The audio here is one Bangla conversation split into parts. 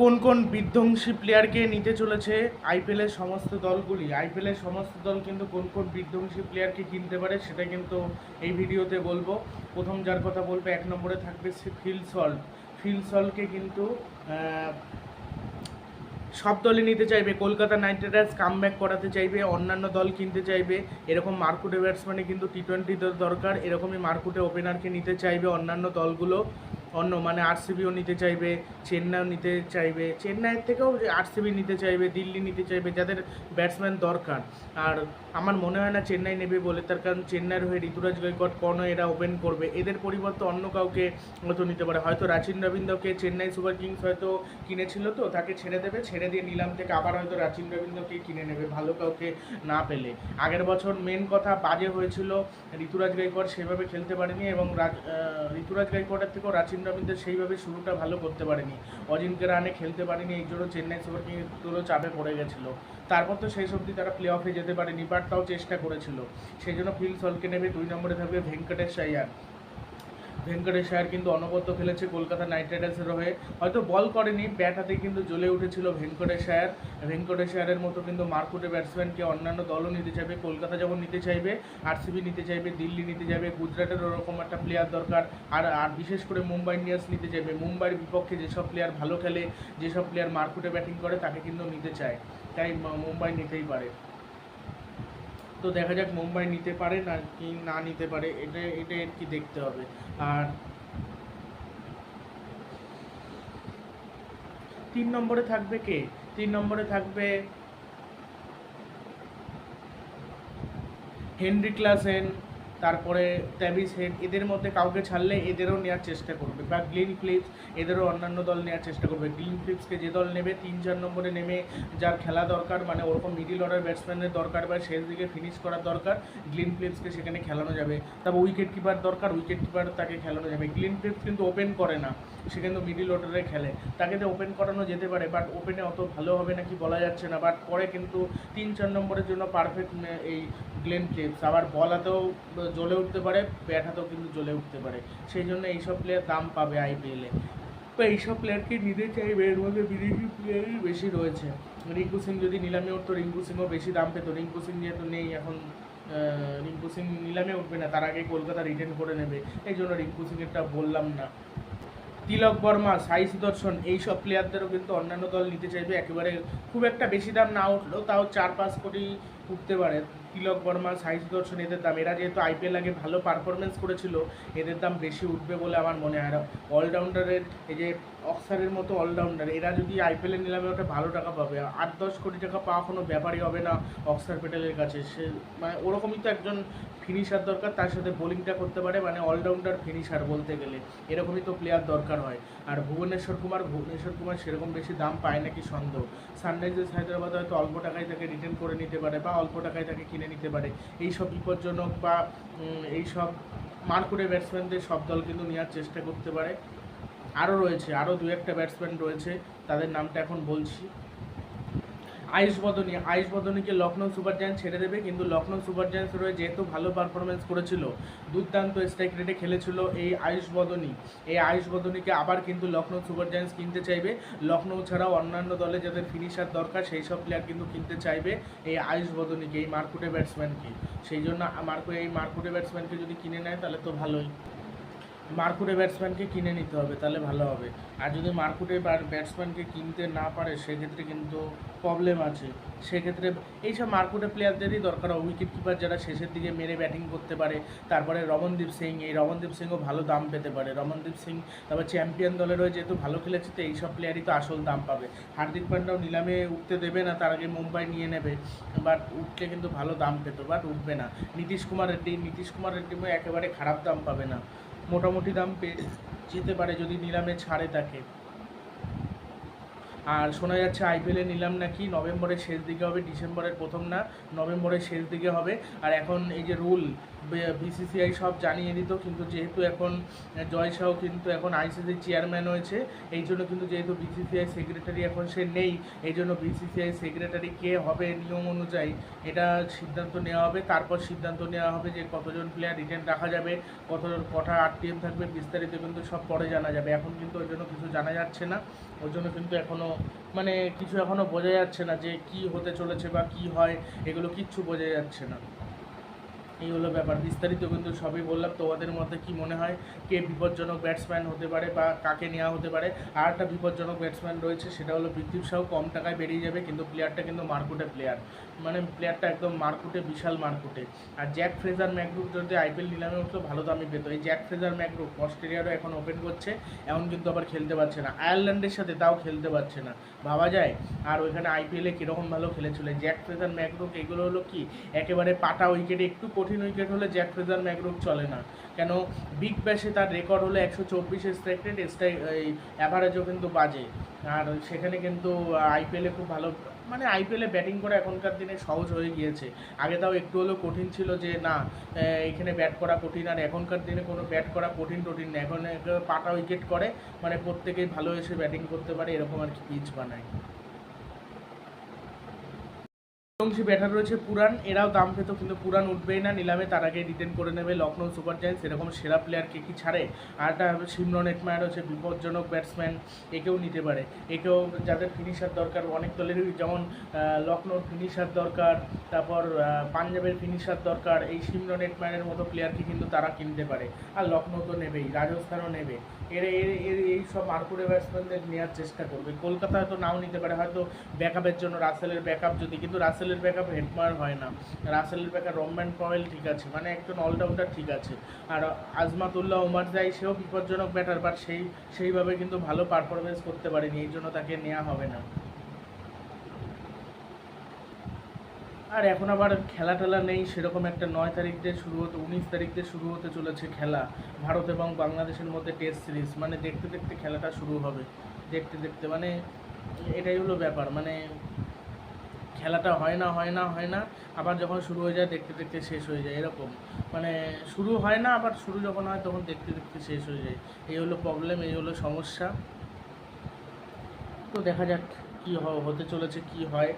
কোন কোন বিধ্বংসী প্লেয়ারকে নিতে চলেছে আইপিএলের সমস্ত দলগুলি? আইপিএলের সমস্ত দল কিন্তু কোন কোন বিধ্বংসী প্লেয়ারকে কিনতে পারে সেটা কিন্তু এই ভিডিওতে বলব। প্রথম যার কথা বলব, এক নম্বরে থাকবে ফিল সল্ট ফিল কিন্তু সব দলই নিতে চাইবে। কলকাতা নাইট রাইডার্স কাম করাতে চাইবে, অন্যান্য দল কিনতে চাইবে। এরকম মার্কুটে ব্যাটসম্যানে কিন্তু টি টোয়েন্টি দরকার। এরকমই মার্কুটে ওপেনারকে নিতে চাইবে অন্যান্য দলগুলো। অন্য মানে আরসিবিও নিতে চাইবে, চেন্নাইও নিতে চাইবে। চেন্নাইয়ের থেকেও আরসিবি নিতে চাইবে, দিল্লি নিতে চাইবে, যাদের ব্যাটসম্যান দরকার। আর আমার মনে হয় না চেন্নাই নেবে বলে, তার কারণ চেন্নাইয়ের হয়ে ঋতুরাজ গৈকট কর্ণ এরা ওপেন করবে। এদের পরিবর্তে অন্য কাউকে হয়তো নিতে পারে। হয়তো রাচিন রবীন্দ্রকে চেন্নাই সুপার কিংস হয়তো কিনেছিল তো, তাকে ছেড়ে দেবে, ছেড়ে দিয়ে নিলাম থেকে আবার হয়তো রাচিন রবীন্দ্রকে কিনে নেবে, ভালো কাউকে না পেলে। আগের বছর মেন কথা বাজে হয়েছিল, ঋতুরাজ গাইকোয়াড় সেভাবে খেলতে পারেনি এবং রাজ- ঋতুরাজ গাইকটের থেকেও রাচিন রবীন্দ্র সেইভাবে শুরুটা ভালো করতে পারেনি। অজিনকে রানে খেলতে পারেনি এই জন্য চেন্নাই সুপার কিংসগুলো চাপে পড়ে গেছিল। তারপর তো সেই অবধি তারা প্লে অফে যেতে পারেনি বাট তাও চেষ্টা করেছিল। সেই জন্য ফিল সলকে নেবে দুই নম্বরে থাকবে ভেঙ্কটেশ আয়ার ভেঙ্কটেশ আয়ার কিন্তু অনবদ্য খেলেছে কলকাতা নাইট রাইডার্সের হয়ে। হয়তো বল করেনি, ব্যাট হাতে কিন্তু জ্বলে উঠেছিল ভেঙ্কটেশ আয়ার ভেঙ্কটেশ আয়ারের মতো কিন্তু মার্কুটে ব্যাটসম্যানকে অন্যান্য দলও নিতে চাইবে, কলকাতা যেমন নিতে চাইবে, আরসিবি নিতে চাইবে, দিল্লি নিতে চাইবে গুজরাটের ওরকম একটা প্লেয়ার দরকার। আর আর বিশেষ করে মুম্বাই ইন্ডিয়ান্স নিতে চাইবে। মুম্বাইয়ের বিপক্ষে যেসব প্লেয়ার ভালো খেলে, যেসব প্লেয়ার মার্কুটে ব্যাটিং করে, তাকে কিন্তু নিতে চায়। তাই মুম্বাই নিতেই পারে। তো দেখা যাক মুম্বাই নিতে পারে না কি না নিতে পারে, এটা এটা আর কি দেখতে হবে। আর তিন নম্বরে থাকবে কে? তিন নম্বরে থাকবে হেনরি ক্লাসেন তারপরে ট্যাবিস হেড এদের মধ্যে কাউকে ছাড়লে এদেরও নেওয়ার চেষ্টা করবে বা গ্লিন ফ্লিপস এদেরও অন্যান্য দল নেওয়ার চেষ্টা করবে। গ্লিন ফ্লিপসকে যে দল নেবে, তিন চার নম্বরে নেমে যার খেলা দরকার মানে ওরকম মিডিল অর্ডার ব্যাটসম্যানের দরকার বা শেষ দিকে ফিনিশ করার দরকার গ্লিন ফ্লিপসকে সেখানে খেলানো যাবে। তারপর উইকেট কিপার দরকার উইকেট কিপার তাকে খেলানো যাবে। গ্লিন ফ্লিপস কিন্তু ওপেন করে না, সে কিন্তু মিডিল অর্ডারে খেলে। তাকে তো ওপেন করানো যেতে পারে বাট ওপেনে অত ভালো হবে নাকি বলা যাচ্ছে না। বাট পরে কিন্তু তিন চার নম্বরের জন্য পারফেক্ট এই গ্লেন ফ্লিপস আবার বল হাতেও জ্বলে উঠতে পারে ব্যাট হাতেও কিন্তু জ্বলে উঠতে পারে। সেই জন্য এইসব প্লেয়ার দাম পাবে আইপিএলে তো এইসব প্লেয়ারকে নিতে চাইবে, এর মধ্যে বিদেশি প্লেয়ারই বেশি রয়েছে। রিঙ্কু সিং যদি নিলামে উঠতো, রিঙ্কু সিংও বেশি দাম পেতো। রিঙ্কু সিং যেহেতু নেই এখন রিঙ্কু সিং নিলামে উঠবে না, তার আগে কলকাতা রিটার্ন করে নেবে। এই জন্য রিঙ্কু সিংয়েরটা বললাম না। তিলক বর্মা, সাই সুদর্শন, এইসব প্লেয়ারদেরও কিন্তু অন্যান্য দল নিতে চাইবে। একেবারে খুব একটা বেশি দাম না উঠলেও তাও চার পাঁচ কোটি উঠতে পারে। তিলক বর্মা সাইজ দর্শন, এদের দাম। এরা যেহেতু আইপিএল আগে ভালো পারফরমেন্স করেছিল, এদের দাম বেশি উঠবে বলে আমার মনে হয় অলরাউন্ডারের এই যে অক্সারের মতো অলরাউন্ডার এরা যদি আইপিএলে নিলামে ওটা ভালো টাকা পাবে। আট দশ কোটি টাকা পাওয়া কোনো ব্যাপারই হবে না অক্সার প্যাটেলের কাছে। সে মানে ওরকমই তো একজন ফিনিশার দরকার, তার সাথে বোলিংটা করতে পারে মানে অলরাউন্ডার ফিনিশার বলতে গেলে। এরকমই তো প্লেয়ার দরকার হয়। আর ভুবনেশ্বর কুমার ভুবনেশ্বর কুমার সেরকম বেশি দাম পায় নাকি সন্দেহ? সানরাইজার্স হায়দ্রাবাদ হয়তো অল্প টাকায় তাকে রিটার্ন করে নিতে পারে বা অল্প টাকায় তাকে কিনে নিতে পারে। এইসব বিপজ্জনক বা এইসব মারকুটে ব্যাটসম্যানদের সব দল কিন্তু নেওয়ার চেষ্টা করতে পারে। আরও রয়েছে আরও দু একটা ব্যাটসম্যান রয়েছে, তাদের নামটা এখন বলছি। আয়ুষ বদনী, আয়ুষ বদনীকে লখনৌ সুপার জায়ান্টস ছেড়ে দেবে, কিন্তু লখনৌ সুপার জায়ান্টস রয়ে যেহেতু ভালো পারফরমেন্স করেছিল, দুর্দান্ত স্ট্রাইক রেটে খেলেছিল এই আয়ুষ বদনী। এই আয়ুষ বদনীকে আবার কিন্তু লখনৌ সুপার জায়ান্টস কিনতে চাইবে। লখনৌ ছাড়াও অন্যান্য দলে যাদের ফিনিশার দরকার, সেই সব প্লেয়ার কিন্তু কিনতে চাইবে এই আয়ুষ বদনীকে, এই মার্কুটে ব্যাটসম্যানকে সেই জন্য মার্কু, এই মার্কুটে ব্যাটসম্যানকে যদি কিনে নেয়, তাহলে তো ভালোই। মার্কুটে ব্যাটসম্যানকে কিনে নিতে হবে, তাহলে ভালো হবে। আর যদি মার্কুটে ব্যাটসম্যানকে কিনতে না পারে, সেক্ষেত্রে কিন্তু প্রবলেম আছে। সেক্ষেত্রে এইসব মার্কুটে প্লেয়ারদেরই দরকার। হয় উইকেট কিপার যারা শেষের দিকে মেরে ব্যাটিং করতে পারে, তারপরে রমনদীপ সিং, এই রমনদীপ সিংও ভালো দাম পেতে পারে। রমনদীপ সিং তারপর চ্যাম্পিয়ন দলের হয়ে যেহেতু ভালো খেলেছে, তো এইসব প্লেয়ারই তো আসল দাম পাবে। হার্দিক পান্ডাও নিলামে উঠতে দেবে না, তার আগে মুম্বাই নিয়ে নেবে। বাট উঠলে কিন্তু ভালো দাম পেত বাট উঠবে না। নীতিশ কুমার রেড্ডি নীতিশ কুমার রেড্ডিও একেবারে খারাপ দাম পাবে না। মোটামুটি দাম পেয়ে যেতে পারে যদি নিলামে ছাড়ে তাকে। আর শোনা যাচ্ছে আইপিএলে নিলাম নাকি নভেম্বরের শেষ দিকে হবে, ডিসেম্বরের প্রথম না, নভেম্বরের শেষ দিকে হবে। আর এখন এই যে রুল বিসিসিআই সব জানিয়ে দিত, কিন্তু যেহেতু এখন জয় শাহ কিন্তু এখন আইসিসি চেয়ারম্যান হয়েছে, এই জন্য কিন্তু যেহেতু বিসিসিআই সেক্রেটারি এখন সে নেই, এই জন্য বিসিসিআই সেক্রেটারি কে হবে নিয়ম অনুযায়ী, এটা সিদ্ধান্ত নেওয়া হবে, তারপর সিদ্ধান্ত নেওয়া হবে যে কতজন প্লেয়ার রিটেন রাখা যাবে, কতজন, কটা আরটিএম থাকবে, বিস্তারিত কিন্তু সব পরে জানা যাবে, এখন কিন্তু ওই জন্য কিছু জানা যাচ্ছে না, ওই জন্য কিন্তু এখনও মানে কিছু এখনও বোঝা যাচ্ছে না যে কি হতে চলেছে বা কি হয়, এগুলো কিচ্ছু বোঝা যাচ্ছে না। এই হলো ব্যাপার। বিস্তারিত কিন্তু সবই বললাম, তোমাদের মধ্যে কি মনে হয়, কে বিপজ্জনক ব্যাটসম্যান হতে পারে বা কাকে নেওয়া হতে পারে। আর একটা বিপজ্জনক ব্যাটসম্যান রয়েছে, সেটা হলো পৃথিব সাউ কম টাকায় বেরিয়ে যাবে, কিন্তু প্লেয়ারটা কিন্তু মার্কুটে প্লেয়ার মানে প্লেয়ারটা একদম মার্কুটে, বিশাল মার্কুটে। আর জ্যাক ফ্রেজার ম্যাকগ্রুপ যদি আইপিএল নিলামে উঠল, ভালো দামই পেতো। এই জ্যাক ফ্রেজার ম্যাকগ্রুপ অস্ট্রেলিয়ারও এখন ওপেন করছে এমন কিন্তু আবার খেলতে পারছে না। আয়ারল্যান্ডের সাথে তাও খেলতে পারছে না। ভাবা যায়? আর ওইখানে আইপিএলে কীরকম ভালো খেলেছিল? জ্যাক ফ্রেজার ম্যাকগ্রুপ এগুলো হলো কি? একেবারে পাটা উইকেটে একটু কঠিন উইকেট হলে জ্যাক ফ্রেজার ম্যাকগ্রুপ চলে না। কেন? বিগ ব্যাশে তার রেকর্ড হলো একশো চব্বিশের স্ট্রাইক স্টাই এই অ্যাভারেজও কিন্তু বাজে। আর সেখানে কিন্তু আইপিএলে খুব ভালো মানে আইপিএলে ব্যাটিং করা এখনকার দিনে সহজ হয়ে গিয়েছে। আগে তাও একটু হলেও কঠিন ছিল যে, না এখানে ব্যাট করা কঠিন, আর এখনকার দিনে কোনো ব্যাট করা কঠিন টঠিন না। এখন পাটা উইকেট করে মানে প্রত্যেকেই ভালো এসে ব্যাটিং করতে পারে, এরকম আর কি পিচ বানায়। বংশী ব্যাটার রয়েছে পুরান, এরাও দাম পেতো কিন্তু পুরান উঠবেই না, নিলামে তার আগে রিটেন করে নেবে লখনৌ সুপার জায়ান্টস এরকম সেরা প্লেয়ারকে কি ছাড়ে? আর একটা সিমরন একমায়ার হচ্ছে বিপজ্জনক ব্যাটসম্যান একেও নিতে পারে। একেও যাদের ফিনিশার দরকার, অনেক দলেরই যেমন লখনৌর ফিনিশার দরকার, তারপর পাঞ্জাবের ফিনিশার দরকার, এই সিমরন একমায়ারের মতো প্লেয়ারকে কিন্তু তারা কিনতে পারে। আর লখনৌ তো নেবেই, রাজস্থানও নেবে। এর এর এই সব মার্কুরে ব্যাটসম্যানদের নেওয়ার চেষ্টা করবে। কলকাতা হয়তো নাও নিতে পারে, হয়তো ব্যাকআপের জন্য, রাসেলের ব্যাকআপ যদি, কিন্তু রাসেলের ব্যাকআপ হেডমার হয় না। রাসেলের ব্যাকআপ রমম্যান পয়েল ঠিক আছে মানে একজন অলরাউন্ডার ঠিক আছে। আর আজমাতুল্লাহ ওমার যাই, সেও বিপজ্জনক ব্যাটার বাট সেই, সেইভাবে কিন্তু ভালো পারফরমেন্স করতে পারেনি, এই জন্য তাকে নেওয়া হবে না। আর এখন আবার খেলা টেলা নেই, সেরকম একটা নয় তারিখ দিয়ে শুরু হতে, উনিশ তারিখ দিয়ে শুরু হতে চলেছে খেলা। ভারত এবং বাংলাদেশের মধ্যে টেস্ট সিরিজ মানে দেখতে দেখতে খেলাটা শুরু হবে। দেখতে দেখতে মানে এটাই হলো ব্যাপার মানে খেলাটা হয় না হয় না হয় না, আবার যখন শুরু হয়ে যায় দেখতে দেখতে শেষ হয়ে যায়, এরকম। মানে শুরু হয় না, আবার শুরু যখন হয় তখন দেখতে দেখতে শেষ হয়ে যায়। এই হলো প্রবলেম এই হলো সমস্যা। তো দেখা যাক কী হতে চলেছে, কি হয়।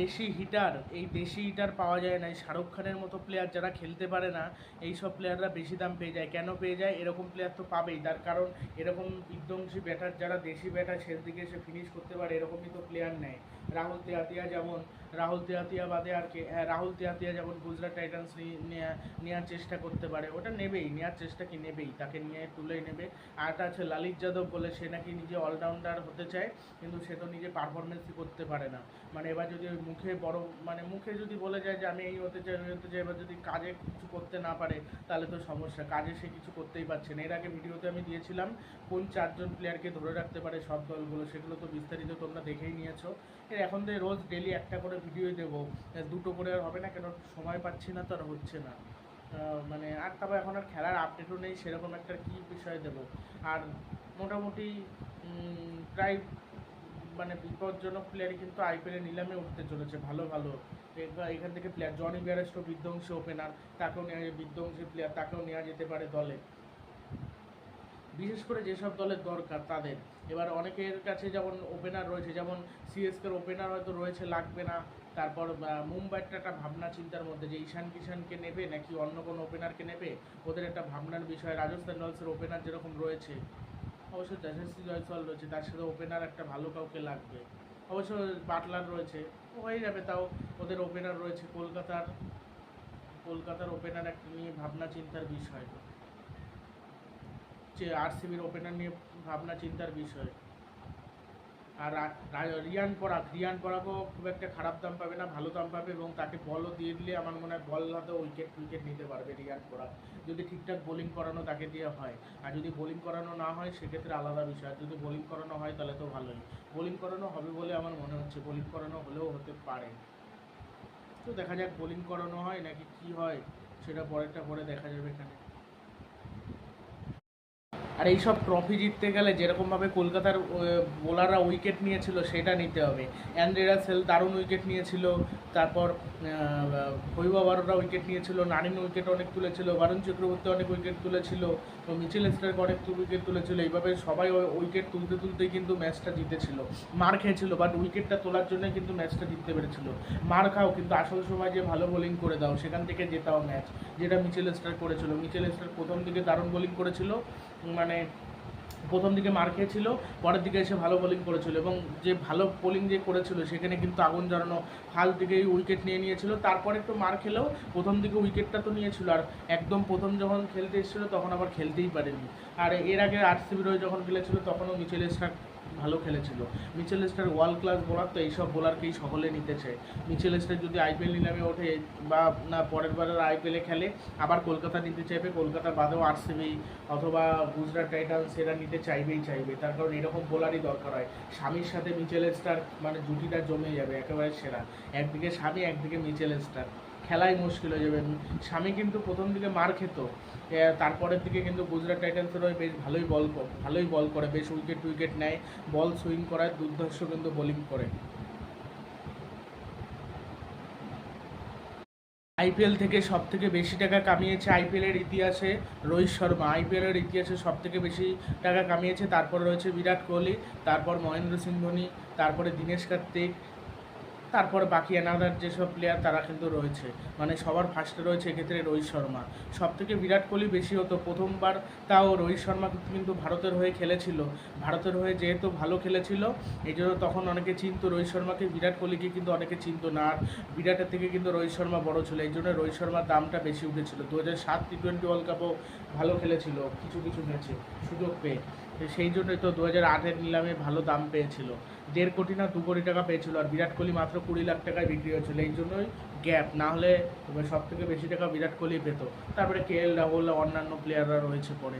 দেশি হিটার এই দেশি হিটার পাওয়া যায় না। এই শাহরুখ খানের মতো প্লেয়ার যারা খেলতে পারে না এই সব প্লেয়াররা বেশি দাম পেয়ে যায়। কেন পেয়ে যায়? এরকম প্লেয়ার তো পাবেই। তার কারণ, এরকম বিধ্বংসী ব্যাটার যারা দেশি ব্যাটার শেষ দিকে এসে ফিনিশ করতে পারে, এরকমই তো প্লেয়ার নেয়। রাহুল তেয়াতিয়া যেমন, রাহুল তেয়াতিয়া বাদে আর কে হ্যাঁ রাহুল তেয়াতিয়া যেমন গুজরাট টাইটান্স নেওয়ার চেষ্টা করতে পারে। ওটা নেবেই নেওয়ার চেষ্টা কি নেবেই? তাকে নিয়ে তুলেই নেবে। আর একটা আছে লালিত যাদব বলে, সে নাকি নিজে অলরাউন্ডার হতে চায়, কিন্তু সে তো নিজে পারফরমেন্সই করতে পারে না। মানে এবার যদি মুখে বড় মানে মুখে যদি বলে যায় যে আমি এই হতে চাই ওই হতে চাই, এবার যদি কাজে কিছু করতে না পারে, তাহলে তো সমস্যা। কাজে সে কিছু করতেই পারছে না। এর আগে ভিডিওতে আমি দিয়েছিলাম কোন চারজন প্লেয়ারকে ধরে রাখতে পারে সব দলগুলো, সেগুলো তো বিস্তারিত তোমরা দেখেই নিয়েছো। এর এখন তো রোজ ডেলি একটা করে ভিডিও দেবো। দুটো করে আর হবে না, কেন সময় পাচ্ছি না তো আর হচ্ছে না। মানে আর তারপর এখন আর খেলার আপডেটও নেই, সেরকম একটা কী বিষয় দেবো? আর মোটামুটি প্রায় মানে বিপজ্জনক প্লেয়ারই কিন্তু আইপিএলে নিলামে উঠতে চলেছে, ভালো ভালো। এখান থেকে প্লেয়ার জনি বিয়ারেস্টো বিধ্বংসী ওপেনার তাকেও নেওয়া যায়, বিধ্বংসী প্লেয়ার তাকেও নেওয়া যেতে পারে দলে। বিশেষ করে যেসব দলের দরকার, তাদের। এবার অনেকের কাছে যেমন ওপেনার রয়েছে, যেমন সিএসকের ওপেনার হয়তো রয়েছে, লাগবে না। তারপর মুম্বাইয়ের একটা ভাবনা চিন্তার মধ্যে যে ঈশান কিষানকে নেবে, নাকি অন্য কোনো ওপেনারকে নেবে? ওদের একটা ভাবনার বিষয়, রাজস্থান রয়্যালসের ওপেনার যেরকম রয়েছে। অবশ্য যশস্বী জয়সওয়াল রয়েছে তার সাথে ওপেনার একটা ভালো কাউকে লাগবে। অবশ্য বাটলার রয়েছে হয়ে যাবে তাও। ওদের ওপেনার রয়েছে কলকাতার কলকাতার ওপেনার একটা নিয়ে ভাবনা চিন্তার বিষয়। যে আরসিবির ওপেনার নিয়ে ভাবনা চিন্তার বিষয়। আর রিয়ান পরাগ, রিয়ান পরাগও খুব একটা খারাপ দাম পাবে না, ভালো দাম পাবে এবং তাকে বলও দিয়ে দিলে আমার মনে হয় বল হাতে উইকেট উইকেট নিতে পারবে রিয়ান পরাগ। যদি ঠিকঠাক বোলিং করানো তাকে দিয়ে হয়। আর যদি বোলিং করানো না হয়, সেক্ষেত্রে আলাদা বিষয়। যদি বোলিং করানো হয়, তাহলে তো ভালোই। বোলিং করানো হবে বলে আমার মনে হচ্ছে বোলিং করানো হলেও হতে পারে। তো দেখা যাক বোলিং করানো হয় নাকি কি হয়, সেটা পরেরটা পরে দেখা যাবে এখানে। আর এইসব ট্রফি জিততে গেলে যেরকমভাবে কলকাতার বোলাররা উইকেট নিয়েছিল, সেটা নিতে হবে। অ্যান্ড্রেরা সেল দারুণ উইকেট নিয়েছিল, তারপর ভৈবা বারোটা উইকেট নিয়েছিল নারিন উইকেট অনেক তুলেছিল বারুণ চক্রবর্তী অনেক উইকেট তুলেছিল মিচেল স্টার্ক অনেক উইকেট তুলেছিল। এইভাবে সবাই উইকেট তুলতে তুলতেই কিন্তু ম্যাচটা জিতেছিল। মার খেয়েছিল বাট উইকেটটা তোলার জন্য কিন্তু ম্যাচটা জিততে পেরেছিল। মার খাও, কিন্তু আসল সময় যে ভালো বোলিং করে দাও, সেখান থেকে জেতাও ম্যাচ যেটা মিচেল স্টার করেছিল। মিচেল স্টার প্রথম দিকে দারুণ বোলিং করেছিল মানে প্রথম দিকে মার খেয়েছিল, পরের দিকে এসে ভালো বোলিং করেছিল এবং যে ভালো বোলিং যে করেছিল সেখানে কিন্তু আগুন জ্বালানো, হাল দিকেই উইকেট নিয়ে নিয়েছিল, তারপরে একটু মার খেলেও প্রথম দিকে উইকেটটা তো নিয়েছিল আর একদম প্রথম যখন খেলতে এসেছিল তখন আবার খেলতেই পারেনি। আর এর আগে আরসিবির হয়ে যখন খেলেছিল তখনও মিচেল স্টার্ক ভালো খেলেছিল। Mitchell Starc world class bowler তো এইসব বোলারকেই সকলে নিতে চায়। মিচেল স্টার যদি আইপিএল নিলামে ওঠে বা না, পরের বারের আইপিএলে খেলে, আবার কলকাতা নিতে চাইবে, কলকাতা বাদেও আরসিবি অথবা গুজরাট টাইটান্স এরা নিতে চাইবেই চাইবে। তার কারণ এরকম বোলারই দরকার হয়। স্বামীর সাথে মিচেল স্টার মানে জুটিটা জমে যাবে, একেবারে সেরা। একদিকে স্বামী, একদিকে মিচেল স্টার খেলাই মুশকিল হয়ে যাবে। স্বামী কিন্তু প্রথম দিকে মার খেত। তারপরের দিকে কিন্তু গুজরাট টাইটান্সের হয়ে বেশ ভালোই বল ভালোই বল করে, বেশ উইকেট উইকেট নেয়। বল সুইং করায়, দুর্ধর্ষ কিন্তু বোলিং করে। আইপিএল থেকে সব থেকে বেশি টাকা কামিয়েছে আইপিএলের ইতিহাসে রোহিত শর্মা। আইপিএলের ইতিহাসে সব থেকে বেশি টাকা কামিয়েছে। তারপর রয়েছে বিরাট কোহলি, তারপর মহেন্দ্র সিং ধোনি, তারপরে দীনেশ কার্তিক তারপর বাকি অ্যানাদার যেসব প্লেয়ার তারা কিন্তু রয়েছে। মানে সবার ফার্স্টে রয়েছে এক্ষেত্রে রোহিত শর্মা। সব থেকে বিরাট কোহলি বেশি হতো প্রথমবার, তাও রোহিত শর্মা কিন্তু ভারতের হয়ে খেলেছিল। ভারতের হয়ে যেহেতু ভালো খেলেছিল, এই জন্য তখন অনেকে চিনতো রোহিত শর্মাকে। বিরাট কোহলিকে কিন্তু অনেকে চিনত না। আর বিরাটের থেকে কিন্তু রোহিত শর্মা বড় ছিল। এই জন্য রোহিত শর্মার দামটা বেশি উঠেছিল। দু হাজার সাত টি টোয়েন্টি ওয়ার্ল্ড কাপও ভালো খেলেছিল, কিছু কিছু ম্যাচে সুযোগ পেয়ে। সেই জন্যই তো দু হাজার আটের নিলামে ভালো দাম পেয়েছিল। দেড় কোটি না দু কোটি টাকা পেয়েছিল, আর বিরাট কোহলি মাত্র কুড়ি লাখ টাকায় বিক্রি হয়েছিল, এই জন্যই গ্যাপ না হলে সব থেকে বেশি টাকা বিরাট কোহলি পেত। তারপরে কে এল রাহুল অন্যান্য প্লেয়াররা রয়েছে পরে।